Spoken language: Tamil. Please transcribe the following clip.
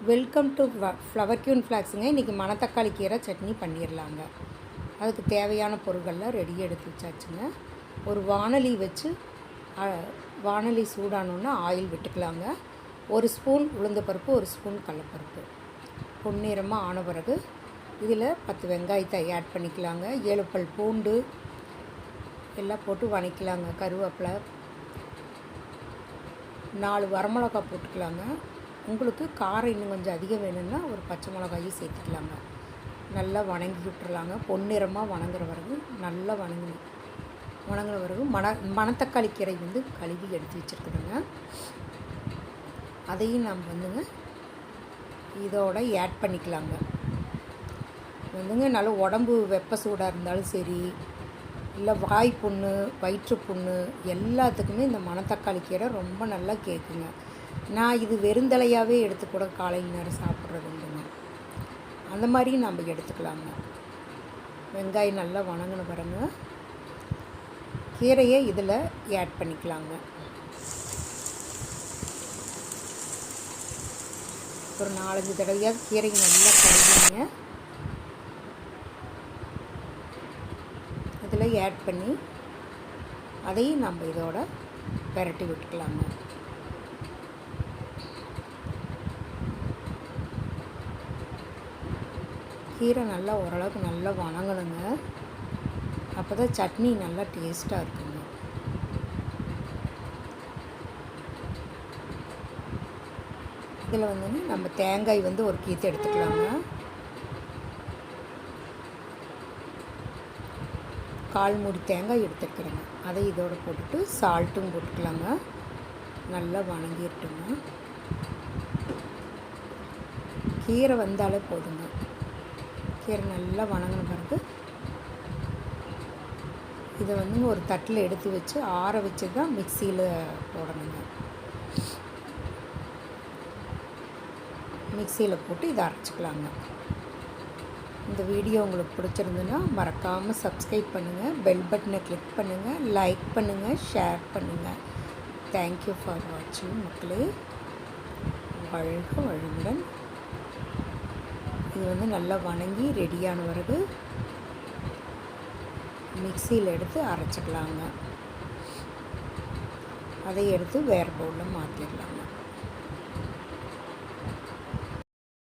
வெல்கம் டு ஃப்ளவர் கியூன் ஃப்ளாக்ஸுங்க இன்றைக்கி மணத்தக்காளி கீரை சட்னி பண்ணிடலாங்க அதுக்கு தேவையான பொருட்கள்லாம் ரெடியாக எடுத்து வச்சாச்சுங்க. ஒரு வானலி வச்சு அ, வானலி சூடானோன்னா ஆயில் விட்டுக்கலாங்க. ஒரு ஸ்பூன் உளுந்தப்பருப்பு ஒரு ஸ்பூன் கடலப்பருப்பு. பொன்னிறமாக ஆன பிறகு இதில் பத்து வெங்காயத்தை ஆட் பண்ணிக்கலாங்க. ஏழு பல் பூண்டு எல்லாம் போட்டு வணக்கலாங்க கருவேப்பிலை நாலு வரமிளகா போட்டுக்கலாங்க. உங்களுக்கு காரம் இன்னும் கொஞ்சம் அதிகம் வேணும்னா ஒரு பச்சை மிளகாயும் சேர்த்துக்கலாங்க. நல்லா வணங்கி விட்டுறலாங்க. பொன்னிறமாக வணங்குற வரைக்கும் நல்லா வணங்கணும் வணங்குற வரைக்கும் மண மணத்தக்காளி கீரை வந்து கழுவி எடுத்து வச்சுருக்குறோங்க அதையும் நம்ம வந்துங்க இதோட ஆட் பண்ணிக்கலாங்க. வந்துங்க நல்லா உடம்பு வெப்ப சூடாக இருந்தாலும் சரி இல்லை வாய் புண்ணு வயிற்று புண்ணு எல்லாத்துக்குமே இந்த மணத்தக்காளி கீரை ரொம்ப நல்லா கேட்குங்க நான் இது வெறுந்தலையாகவே எடுத்து கூட காலையில் நேரம் சாப்பிட்றது உண்டுங்க அந்த மாதிரியும் நம்ம எடுத்துக்கலாங்க. வெங்காயம் நல்லா வணங்கின பாருங்க கீரையை இதில் ஆட் பண்ணிக்கலாங்க. ஒரு நாலஞ்சு தடவையாக கீரையை நல்லா கழுவிங்க. இதில் ஆட் பண்ணி அதையும் நம்ம இதோட பெரட்டி விட்டுக்கலாங்க. கீரை நல்லா ஓரளவுக்கு நல்லா வணங்கணுங்க. அப்போ தான் சட்னி நல்லா டேஸ்ட்டாக இருக்குங்க. இதில் வந்துங்க நம்ம தேங்காய் வந்து ஒரு கீத்து எடுத்துக்கலாங்க. கால் மூடி தேங்காய் எடுத்துருக்குறேங்க அதை இதோட போட்டுட்டு சால்ட்டும் போட்டுக்கலாங்க. நல்லா வணங்கிட்டுங்க கீரை வந்தாலே போதுங்க. கீரை நல்லா வணங்கின பிறகு இதை வந்து ஒரு தட்டில் எடுத்து வச்சு ஆற வச்சு தான் மிக்சியில் போடணுங்க. மிக்சியில் போட்டு இதை அரைச்சிக்கலாங்க. இந்த வீடியோ உங்களுக்கு பிடிச்சிருந்துன்னா மறக்காமல் சப்ஸ்கிரைப் பண்ணுங்கள் பெல் பட்டனை கிளிக் பண்ணுங்கள் லைக் பண்ணுங்கள் ஷேர் பண்ணுங்கள் தேங்க்யூ ஃபார் வாட்சிங் மக்களே. வாழ்க வளமுடன். வந்து நல்லா வணங்கி ரெடியான பிறகு மிக்சியில் எடுத்து அரைச்சிக்கலாங்க. அதை எடுத்து வேறு பவுலில் மாற்றிடலாங்க